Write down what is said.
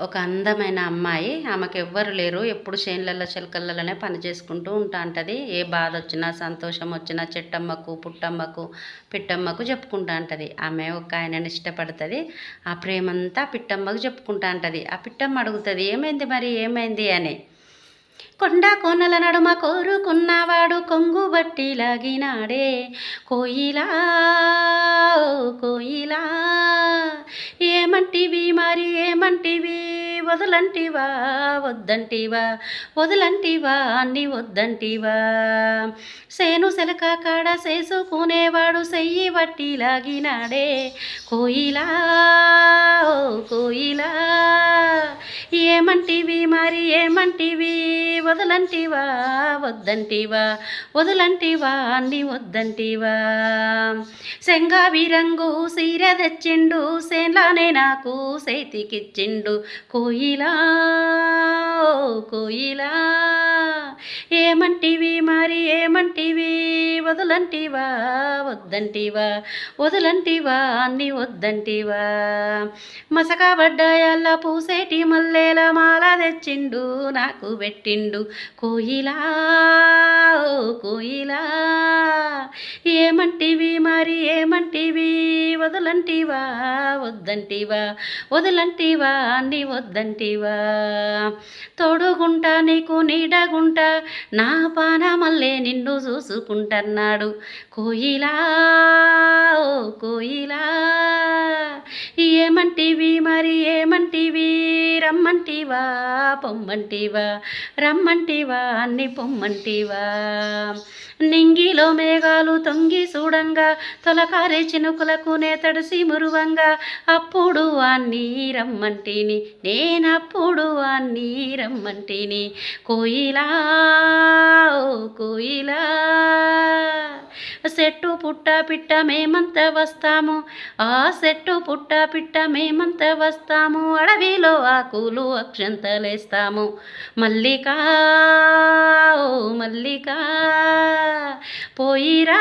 ఒక అందమైన అమ్మాయి. ఆమెకు ఎవ్వరు లేరు. ఎప్పుడు చేనులలో చిలకలలోనే పని చేసుకుంటూ ఉంటా ఉంటుంది ఏ బాధ వచ్చినా సంతోషం వచ్చినా చెట్టమ్మకు పుట్టమ్మకు పిట్టమ్మకు చెప్పుకుంటా ఉంటుంది ఆమె ఒక ఆయనని ఇష్టపడుతుంది. ఆ ప్రేమంతా పిట్టమ్మకు చెప్పుకుంటా ఉంటుంది ఆ పిట్టమ్మ అడుగుతుంది ఏమైంది మరి? ఏమైంది? అని. కొండ కోనల నడుమ కోరుకున్నవాడు కొంగు బట్టి లాగినాడే. కోయిలా కోయిలా ఏమంటివి మరి? ఏమంటివి? వదలంటివా వద్దంటివా వదలంటివా అన్ని వద్దంటివా. సేను సెలక కాడ చేసుకునేవాడు సెయ్యి బట్టి లాగినాడే. కోయిలా ఓ కోయిలా ఏమంటివి మరి ఏమంటివి? వదలంటివా? వద్దంటివా? వదలంటివా? అన్ని వద్దంటివా? శంగావి రంగు సీర తెచ్చిండు సేన్లానే నాకు సేతికిచ్చిండు. కోయిలా ఓ కోయిలా ఏమంటివి మరి ఏమంటివి? వదలంటివా వద్దంటివా వదలంటివా అన్ని వద్దంటివా. మసకబడ్డాయల్లా పూసేటి మల్లెల మాల తెచ్చిండు నాకు పెట్టిండు కోయిలా ఓ కోయిలా. ఏమంటివి మరి ఏమంటివి? వదలంటివా? వద్దంటివా? వదలంటివా? నీ వద్దంటివా? తోడుగుంటా నీకు నీడగుంటా నా పాన మళ్ళీ నిన్ను చూసుకుంటన్నాడు. కోయిలా ఓ కోయిలా. ఏమంటివి? మరి ఏమంటివి? రమ్మంటివా? పొమ్మంటివా? రమ్మంటివా? అన్ని పొమ్మంటివా? నింగిలో మేఘాలు తొంగి చూడంగా తొలకారే చినుకులకు నే తడిసి మురువంగా అప్పుడు అన్నీ రమ్మంటిని నేనప్పుడు అన్నీ రమ్మంటిని. కోయిలా ఓ కోయిలా. చెట్టు పుట్ట పిట్ట మేమంత వస్తాము. ఆ చెట్టు పుట్ట పిట్ట మేమంత వస్తాము. అడవిలో ఆకులు అక్షంతలేస్తాము. మల్లికా ఓ మల్లికా పోయిరా.